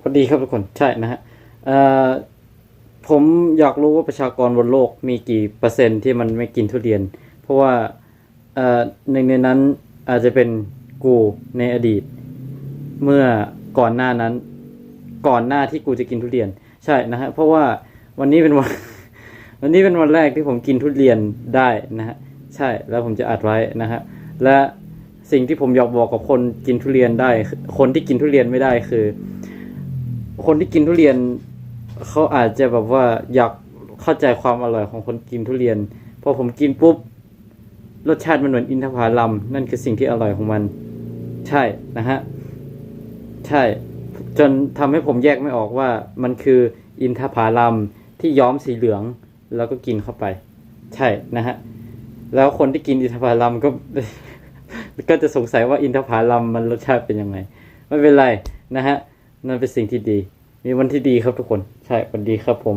พอดีครับทุกคนใช่นะฮะผมอยากรู้ว่าประชากรบนโลกมีกี่เปอร์เซ็นต์ที่มันไม่กินทุเรียน เพราะว่าหนึ่งในนั้นอาจจะเป็นกูในอดีต เมื่อก่อนหน้านั้น ก่อนหน้าที่กูจะกินทุเรียน ใช่นะฮะเพราะว่าวันนี้เป็นวันวันนี้เป็นวันแรกที่ผมกินทุเรียนได้นะฮะใช่แล้วผมจะอัดไว้นะฮะและสิ่งที่ผมอยากบอกกับคนกินทุเรียนได้ คนที่กินทุเรียนไม่ได้คือ คนที่กินทุเรียนเขาอาจจะแบบว่าอยากเข้าใจความอร่อยของคนกินทุเรียน พอผมกินปุ๊บ รสชาติมันเหมือนอินทผลัมนั่นคือสิ่งที่อร่อยของมัน ใช่นะฮะ ใช่ จนทำให้ผมแยกไม่ออกว่ามันคืออินทผลัมที่ย้อมสีเหลืองแล้วก็กินเข้าไป ใช่นะฮะ แล้วคนที่กินอินทผลัมก็ ก็จะสงสัยว่าอินทผลัมมันรสชาติเป็นยังไง ไม่เป็นไรนะฮะ นั่นเป็นสิ่งที่ดี มีวันที่ดีครับทุกคน ใช่วันดีครับผม